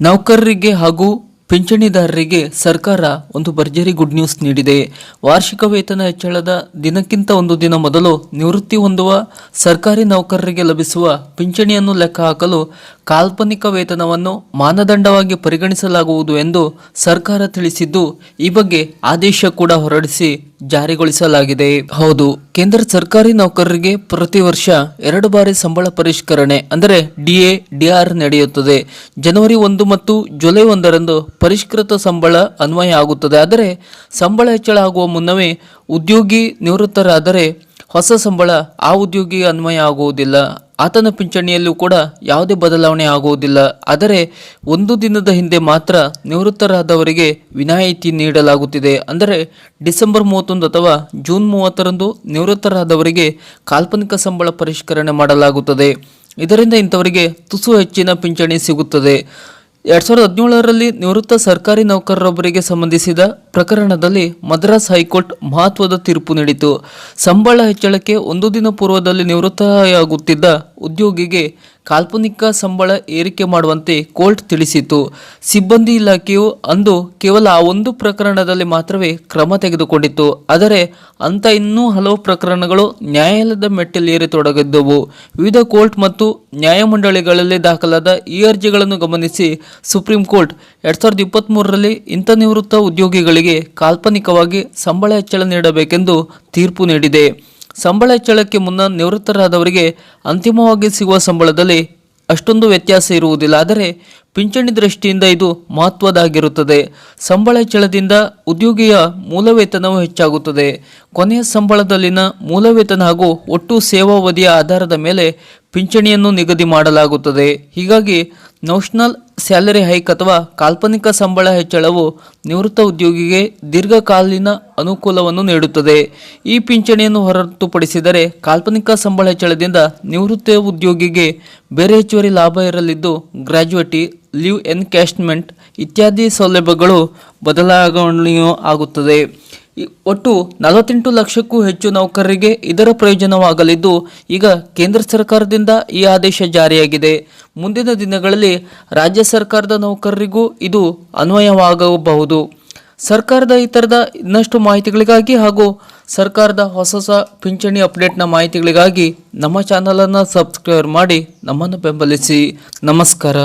ನೌಕರರಿಗೆ ಹಾಗೂ ಪಿಂಚಣಿದಾರರಿಗೆ ಸರ್ಕಾರ ಒಂದು ಭರ್ಜರಿ ಗುಡ್ ನ್ಯೂಸ್ ನೀಡಿದೆ. ವಾರ್ಷಿಕ ವೇತನ ಹೆಚ್ಚಳದ ದಿನಕ್ಕಿಂತ ಒಂದು ದಿನ ಮೊದಲು ನಿವೃತ್ತಿ ಹೊಂದುವ ಸರ್ಕಾರಿ ನೌಕರರಿಗೆ ಲಭಿಸುವ ಪಿಂಚಣಿಯನ್ನು ಲೆಕ್ಕ ಹಾಕಲು ಕಾಲ್ಪನಿಕ ವೇತನವನ್ನು ಮಾನದಂಡವಾಗಿ ಪರಿಗಣಿಸಲಾಗುವುದು ಎಂದು ಸರ್ಕಾರ ತಿಳಿಸಿದ್ದು, ಈ ಬಗ್ಗೆ ಆದೇಶ ಕೂಡ ಹೊರಡಿಸಿ ಜಾರಿಗೊಳಿಸಲಾಗಿದೆ. ಹೌದು, ಕೇಂದ್ರ ಸರ್ಕಾರಿ ನೌಕರರಿಗೆ ಪ್ರತಿ ವರ್ಷ ಎರಡು ಬಾರಿ ಸಂಬಳ ಪರಿಷ್ಕರಣೆ ಅಂದರೆ ಡಿಎ, ಡಿಆರ್ ನಡೆಯುತ್ತದೆ. ಜನವರಿ ಒಂದು ಮತ್ತು ಜುಲೈ ಒಂದರಂದು ಪರಿಷ್ಕೃತ ಸಂಬಳ ಅನ್ವಯ ಆಗುತ್ತದೆ. ಆದರೆ ಸಂಬಳ ಹೆಚ್ಚಳ ಆಗುವ ಮುನ್ನವೇ ಉದ್ಯೋಗಿ ನಿವೃತ್ತರಾದರೆ ಹೊಸ ಸಂಬಳ ಆ ಉದ್ಯೋಗಿಗೆ ಅನ್ವಯ ಆಗುವುದಿಲ್ಲ. ಆತನ ಪಿಂಚಣಿಯಲ್ಲೂ ಕೂಡ ಯಾವುದೇ ಬದಲಾವಣೆ ಆಗುವುದಿಲ್ಲ. ಆದರೆ ಒಂದು ದಿನದ ಹಿಂದೆ ಮಾತ್ರ ನಿವೃತ್ತರಾದವರಿಗೆ ವಿನಾಯಿತಿ ನೀಡಲಾಗುತ್ತಿದೆ. ಅಂದರೆ ಡಿಸೆಂಬರ್ ಮೂವತ್ತೊಂದು ಅಥವಾ ಜೂನ್ ಮೂವತ್ತರಂದು ನಿವೃತ್ತರಾದವರಿಗೆ ಕಾಲ್ಪನಿಕ ಸಂಬಳ ಪರಿಷ್ಕರಣೆ ಮಾಡಲಾಗುತ್ತದೆ. ಇದರಿಂದ ಇಂಥವರಿಗೆ ತುಸು ಹೆಚ್ಚಿನ ಪಿಂಚಣಿ ಸಿಗುತ್ತದೆ. ಎರಡ್ ಸಾವಿರದ ಹದಿನೇಳರಲ್ಲಿ ನಿವೃತ್ತ ಸರ್ಕಾರಿ ನೌಕರರೊಬ್ಬರಿಗೆ ಸಂಬಂಧಿಸಿದ ಪ್ರಕರಣದಲ್ಲಿ ಮದ್ರಾಸ್ ಹೈಕೋರ್ಟ್ ಮಹತ್ವದ ತೀರ್ಪು ನೀಡಿತು ಸಂಬಳ ಹೆಚ್ಚಳಕ್ಕೆ ಒಂದು ದಿನ ಪೂರ್ವದಲ್ಲಿ ನಿವೃತ್ತಿಯಾಗುತ್ತಿದ್ದ ಉದ್ಯೋಗಿಗೆ ಕಾಲ್ಪನಿಕ ಸಂಬಳ ಏರಿಕೆ ಮಾಡುವಂತೆ ಕೋರ್ಟ್ ತಿಳಿಸಿತು ಸಿಬ್ಬಂದಿ ಇಲಾಖೆಯು ಅಂದು ಕೇವಲ ಆ ಒಂದು ಪ್ರಕರಣದಲ್ಲಿ ಮಾತ್ರವೇ ಕ್ರಮ ತೆಗೆದುಕೊಂಡಿತ್ತು. ಆದರೆ ಅಂತ ಇನ್ನೂ ಹಲವು ಪ್ರಕರಣಗಳು ನ್ಯಾಯಾಲಯದ ಮೆಟ್ಟಿಲೇರತೊಡಗಿದ್ದವು ವಿವಿಧ ಕೋರ್ಟ್ ಮತ್ತು ನ್ಯಾಯಮಂಡಳಿಗಳಲ್ಲಿ ದಾಖಲಾದ ಈ ಅರ್ಜಿಗಳನ್ನು ಗಮನಿಸಿ ಸುಪ್ರೀಂ ಕೋರ್ಟ್ ಎರಡ್ ಸಾವಿರದ ಇಪ್ಪತ್ತ್ಮೂರರಲ್ಲಿ ಇಂಥ ನಿವೃತ್ತ ಉದ್ಯೋಗಿಗಳಿಗೆ ಕಾಲ್ಪನಿಕವಾಗಿ ಸಂಬಳ ಹೆಚ್ಚಳ ನೀಡಬೇಕೆಂದು ತೀರ್ಪು ನೀಡಿದೆ. ಸಂಬಳ ಹೆಚ್ಚಳಕ್ಕೆ ಮುನ್ನ ನಿವೃತ್ತರಾದವರಿಗೆ ಅಂತಿಮವಾಗಿ ಸಿಗುವ ಸಂಬಳದಲ್ಲಿ ಅಷ್ಟೊಂದು ವ್ಯತ್ಯಾಸ ಇರುವುದಿಲ್ಲ. ಆದರೆ ಪಿಂಚಣಿ ದೃಷ್ಟಿಯಿಂದ ಇದು ಮಹತ್ವದಾಗಿರುತ್ತದೆ ಸಂಬಳ ಹೆಚ್ಚಳದಿಂದ ಉದ್ಯೋಗಿಯ ಮೂಲ ವೇತನವು ಹೆಚ್ಚಾಗುತ್ತದೆ. ಕೊನೆಯ ಸಂಬಳದಲ್ಲಿನ ಮೂಲ ವೇತನ ಹಾಗೂ ಒಟ್ಟು ಸೇವಾವಧಿಯ ಆಧಾರದ ಮೇಲೆ ಪಿಂಚಣಿಯನ್ನು ನಿಗದಿ ಮಾಡಲಾಗುತ್ತದೆ. ಹೀಗಾಗಿ ನೋಷನಲ್ ಸ್ಯಾಲರಿ ಹೈಕ್ ಅಥವಾ ಕಾಲ್ಪನಿಕ ಸಂಬಳ ಹೆಚ್ಚಳವು ನಿವೃತ್ತ ಉದ್ಯೋಗಿಗೆ ದೀರ್ಘಕಾಲೀನ ಅನುಕೂಲವನ್ನು ನೀಡುತ್ತದೆ. ಈ ಪಿಂಚಣಿಯನ್ನು ಹೊರತುಪಡಿಸಿದರೆ ಕಾಲ್ಪನಿಕ ಸಂಬಳ ಹೆಚ್ಚಳದಿಂದ ನಿವೃತ್ತ ಉದ್ಯೋಗಿಗೆ ಬೇರೆ ಹೆಚ್ಚುವರಿ ಲಾಭ ಇರಲಿದ್ದು ಗ್ರ್ಯಾಜುಯೇಟಿ ಲೀವ್ ಎನ್ಕ್ಯಾಶ್ಮೆಂಟ್ ಇತ್ಯಾದಿ ಸೌಲಭ್ಯಗಳು ಬದಲಾವಣೆಯೂ ಆಗುತ್ತದೆ. ಒಟ್ಟು ನಲವತ್ತೆಂಟು ಲಕ್ಷಕ್ಕೂ ಹೆಚ್ಚು ನೌಕರರಿಗೆ ಇದರ ಪ್ರಯೋಜನವಾಗಲಿದ್ದು, ಈಗ ಕೇಂದ್ರ ಸರ್ಕಾರದಿಂದ ಈ ಆದೇಶ ಜಾರಿಯಾಗಿದೆ. ಮುಂದಿನ ದಿನಗಳಲ್ಲಿ ರಾಜ್ಯ ಸರ್ಕಾರದ ನೌಕರರಿಗೂ ಇದು ಅನ್ವಯವಾಗಬಹುದು. ಸರ್ಕಾರದ ಈ ಥರದ ಇನ್ನಷ್ಟು ಮಾಹಿತಿಗಳಿಗಾಗಿ ಹಾಗೂ ಸರ್ಕಾರದ ಹೊಸ ಹೊಸ ಪಿಂಚಣಿ ಅಪ್ಡೇಟ್ನ ಮಾಹಿತಿಗಳಿಗಾಗಿ ನಮ್ಮ ಚಾನಲನ್ನು ಸಬ್ಸ್ಕ್ರೈಬ್ ಮಾಡಿ ನಮ್ಮನ್ನು ಬೆಂಬಲಿಸಿ. ನಮಸ್ಕಾರ.